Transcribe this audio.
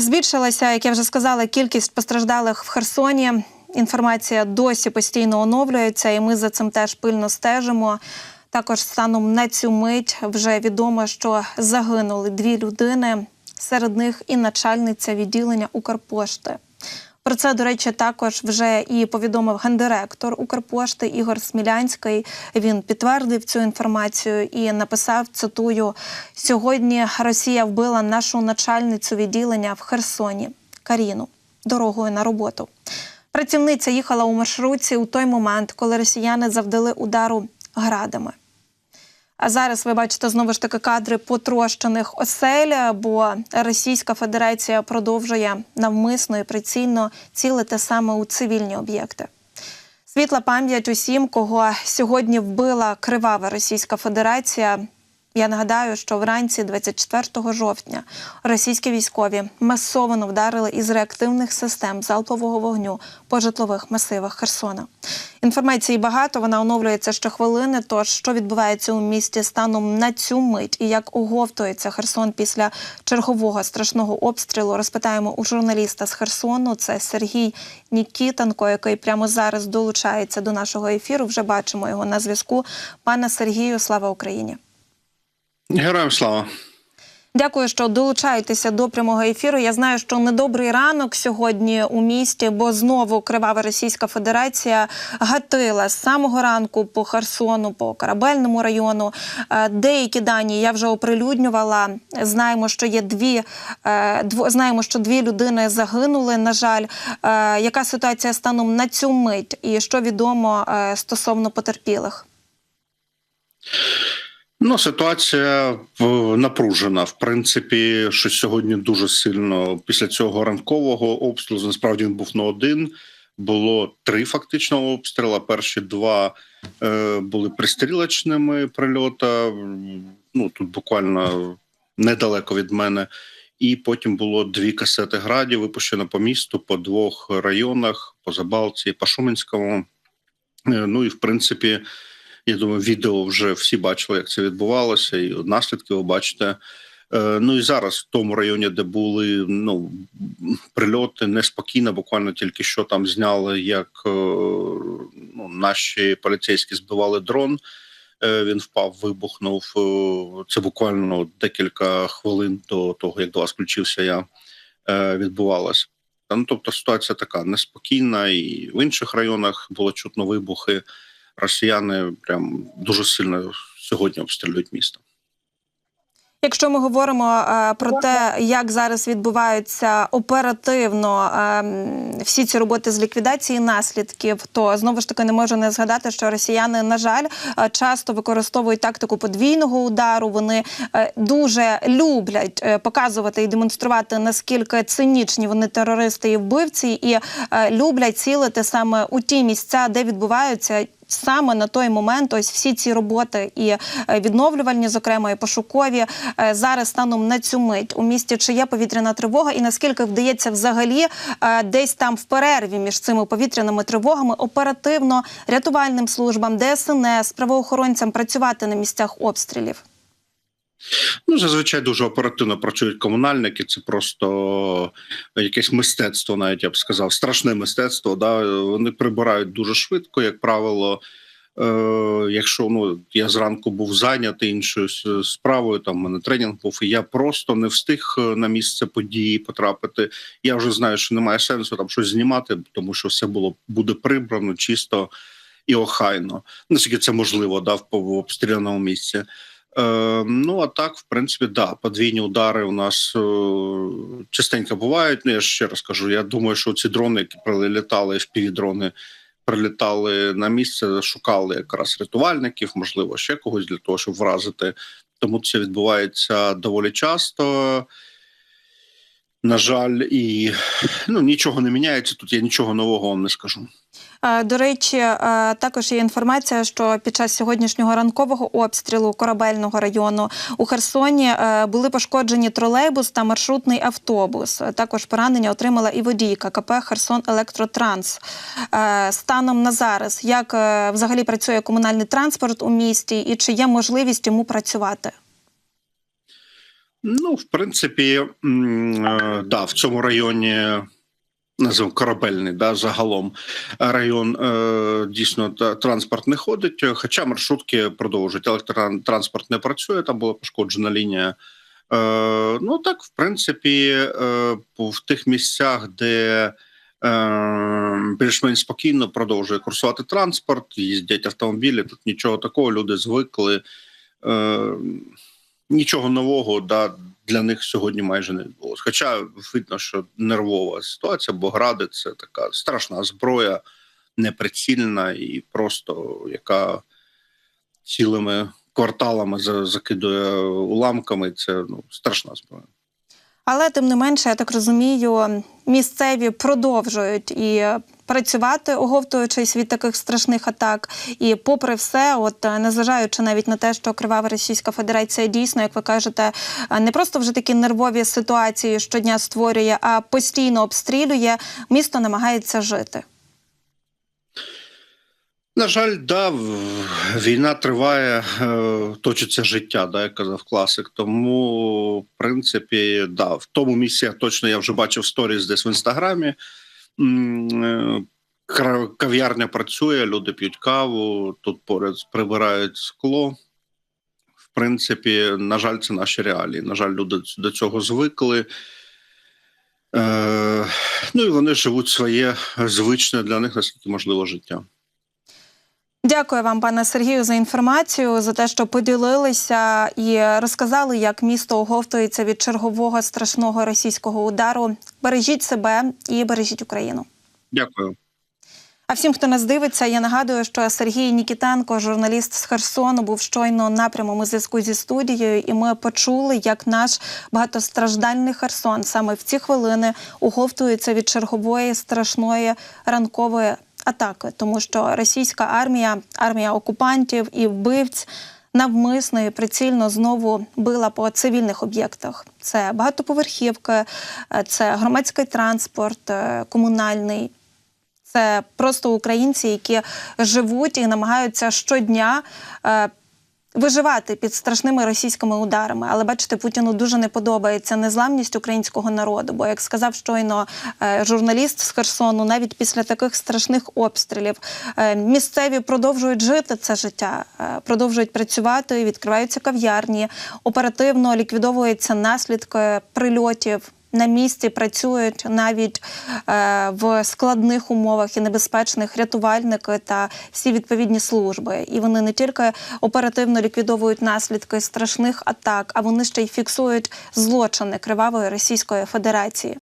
збільшилася, як я вже сказала, кількість постраждалих в Херсоні. Інформація досі постійно оновлюється, і ми за цим теж пильно стежимо. Також станом на цю мить вже відомо, що загинули дві людини. Серед них і начальниця відділення Укрпошти. Про це, до речі, також вже і повідомив гендиректор Укрпошти Ігор Смілянський. Він підтвердив цю інформацію і написав: цитую: сьогодні Росія вбила нашу начальницю відділення в Херсоні Каріну дорогою на роботу. Працівниця їхала у маршрутці у той момент, коли росіяни завдали удару градами. А зараз ви бачите знову ж таки кадри потрощених осель, бо Російська Федерація продовжує навмисно і прицільно цілити саме у цивільні об'єкти. Світла пам'ять усім, кого сьогодні вбила кривава Російська Федерація. Я нагадаю, що вранці 24 жовтня російські військові масово вдарили із реактивних систем залпового вогню по житлових масивах Херсона. Інформації багато, вона оновлюється щохвилини. Тож що відбувається у місті станом на цю мить і як оговтується Херсон після чергового страшного обстрілу, розпитаємо у журналіста з Херсону. Це Сергій Нікітенко, який прямо зараз долучається до нашого ефіру. Вже бачимо його на зв'язку. Пане Сергію, слава Україні! Героям слава. Дякую, що долучаєтеся до прямого ефіру. Я знаю, що недобрий ранок сьогодні у місті, бо знову кривава Російська Федерація гатила з самого ранку по Херсону, по корабельному району. Е, Деякі дані я вже оприлюднювала. Знаємо, що є дві е, знаємо, що дві людини загинули. На жаль, Е, яка ситуація станом на цю мить, і що відомо стосовно потерпілих? Ну, ситуація напружена. В принципі, що сьогодні дуже сильно після цього ранкового обстрілу. Насправді він був не один. Було три фактично обстріла. Перші два е, були пристрілочними прильота. Ну тут буквально недалеко від мене. І потім було дві касети градів, випущено по місту, по двох районах, по Забалці, по Шуменському. Е, Ну і в принципі, я думаю, відео вже всі бачили, як це відбувалося, і наслідки ви бачите. Е, Ну і зараз в тому районі, де були ну прильоти, неспокійно, буквально тільки що там зняли, як е, ну, наші поліцейські збивали дрон. Е, Він впав, вибухнув. Це буквально декілька хвилин до того, як до вас включився я відбувалося. Ну, тобто ситуація така неспокійна, і в інших районах було чутно вибухи. Росіяни прям дуже сильно сьогодні обстрілюють місто. Якщо ми говоримо е, про те, як зараз відбуваються оперативно е, всі ці роботи з ліквідації наслідків, то знову ж таки не можу не згадати, що росіяни, на жаль, е, часто використовують тактику подвійного удару. Вони е, дуже люблять е, показувати і демонструвати наскільки цинічні вони терористи і вбивці, і е, люблять цілити саме у ті місця, де відбуваються саме на той момент ось всі ці роботи і е, відновлювальні, зокрема і пошукові е, зараз станом на цю мить у місті чи є повітряна тривога, і наскільки вдається взагалі е, десь там в перерві між цими повітряними тривогами оперативно рятувальним службам, ДСНС, правоохоронцям працювати на місцях обстрілів. Ну, зазвичай дуже оперативно працюють комунальники. Це просто якесь мистецтво, навіть я б сказав, страшне мистецтво. Да? Вони прибирають дуже швидко, як правило. Е, якщо ну я зранку був зайнятий іншою справою, там в мене тренінг був, і я просто не встиг е, на місце події потрапити. Я вже знаю, що немає сенсу там щось знімати, тому що все було буде прибрано чисто і охайно. Наскільки це можливо, да, в обстріляному місці. Е, ну а так, в принципі, да, подвійні удари у нас е, частенько бувають. Ну я ще раз кажу, я думаю, що ці дрони, які прилітали, в дрони прилітали на місце, шукали якраз рятувальників, можливо, ще когось для того, щоб вразити. Тому це відбувається доволі часто. На жаль, і ну нічого не міняється. Тут я нічого нового вам не скажу. До речі, також є інформація, що під час сьогоднішнього ранкового обстрілу корабельного району у Херсоні були пошкоджені тролейбус та маршрутний автобус. Також поранення отримала і водійка КП Херсон Електротранс. Станом на зараз, як е, взагалі працює комунальний транспорт у місті, і чи є можливість йому працювати? Ну, в принципі, е, да, в цьому районі. Назив корабельний, да, загалом район е, дійсно транспорт не ходить, хоча маршрутки продовжують. Електротранспорт не працює, там була пошкоджена лінія. Е, ну так, в принципі, в тих місцях, де більш-менш спокійно продовжує курсувати транспорт, їздять автомобілі. Тут нічого такого, люди звикли. Нічого нового да, для них сьогодні майже не відбулося. Хоча видно, що нервова ситуація, бо гради це така страшна зброя, неприцільна і просто яка цілими кварталами закидує уламками. Це ну, страшна зброя. Але тим не менше, я так розумію, місцеві продовжують і працювати, оговтуючись від таких страшних атак. І попри все, от е, незважаючи навіть на те, що кривава Російська Федерація дійсно, як ви кажете, е, не просто вже такі нервові ситуації щодня створює, а постійно обстрілює, місто намагається жити. На жаль, да, війна триває, е, точиться життя, да, як казав класик. Тому, в принципі, да, в тому місці точно я вже бачив сторіс десь в інстаграмі. Е, Кав'ярня працює, люди п'ють каву, тут поряд прибирають скло. В принципі, на жаль, це наші реалії. На жаль, люди до цього звикли. Е, ну і вони живуть своє звичне для них, наскільки можливо, життя. Дякую вам, пане Сергію, за інформацію, за те, що поділилися і розказали, як місто оговтується від чергового страшного російського удару. Бережіть себе і бережіть Україну. Дякую. А всім, хто нас дивиться, я нагадую, що Сергій Нікітенко, журналіст з Херсону, був щойно на прямому зв'язку зі студією, і ми почули, як наш багатостраждальний Херсон саме в ці хвилини уговтується від чергової страшної ранкової атаки, тому що російська армія, армія окупантів і вбивць. Навмисно і прицільно знову била по цивільних об'єктах. Це багатоповерхівки, е, це громадський транспорт, е, комунальний, це просто українці, які живуть і намагаються щодня е, виживати під страшними російськими ударами. Але бачите, Путіну дуже не подобається незламність українського народу. Бо, як сказав щойно е, журналіст з Херсону, навіть після таких страшних обстрілів е, місцеві продовжують жити це життя, е, продовжують працювати, відкриваються кав'ярні, оперативно ліквідовуються наслідки прильотів на місці працюють навіть е, в складних умовах і небезпечних рятувальники та всі відповідні служби. І вони не тільки оперативно ліквідовують наслідки страшних атак, а вони ще й фіксують злочини кривавої Російської Федерації.